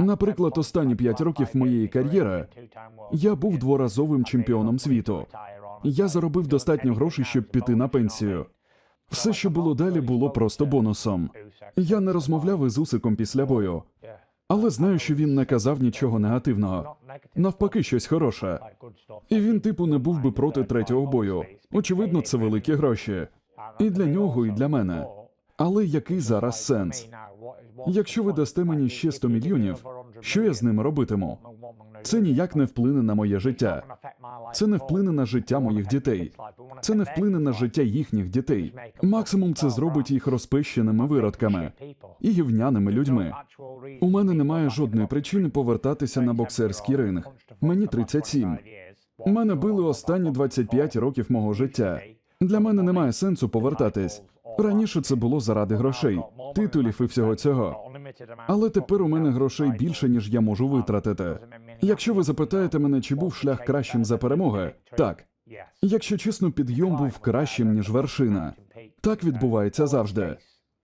Наприклад, останні п'ять років моєї кар'єри я був дворазовим чемпіоном світу. Я заробив достатньо грошей, щоб піти на пенсію. Все, що було далі, було просто бонусом. Я не розмовляв із Усиком після бою, але знаю, що він не казав нічого негативного. Навпаки, щось хороше. І він, типу, не був би проти третього бою. Очевидно, це великі гроші. І для нього, і для мене. Але який зараз сенс? Якщо ви дасте мені ще 100 мільйонів, що я з ними робитиму? Це ніяк не вплине на моє життя. Це не вплине на життя моїх дітей. Це не вплине на життя їхніх дітей. Максимум це зробить їх розпищеними виродками і гівняними людьми. У мене немає жодної причини повертатися на боксерський ринг. Мені 37. Мене били останні 25 років мого життя. Для мене немає сенсу повертатись. Раніше це було заради грошей, титулів і всього цього. Але тепер у мене грошей більше, ніж я можу витратити. Якщо ви запитаєте мене, чи був шлях кращим за перемоги, так. Якщо чесно, підйом був кращим, ніж вершина. Так відбувається завжди.